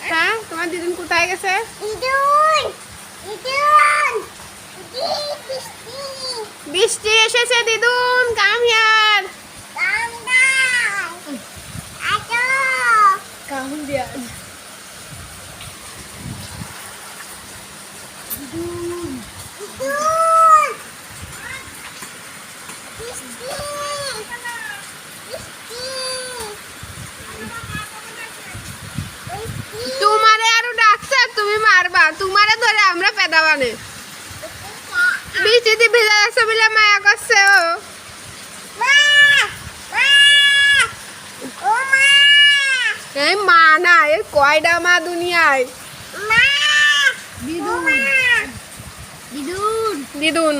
হ্যাঁ তোমার দিদুন কোথায় গেছে? বৃষ্টি এসেছে দিদুন কাম হিয়ার কাম হিয়ার তোমারে আরও ডাকছে তুমি মারবা। তোমারে ধরে আমরা পেদাবানে। বৃষ্টিতে ভিজা যাচ্ছে বলে মায়া করছে ও। এই মা না এর কয়টা মা দুনিয়ায়। দিদুন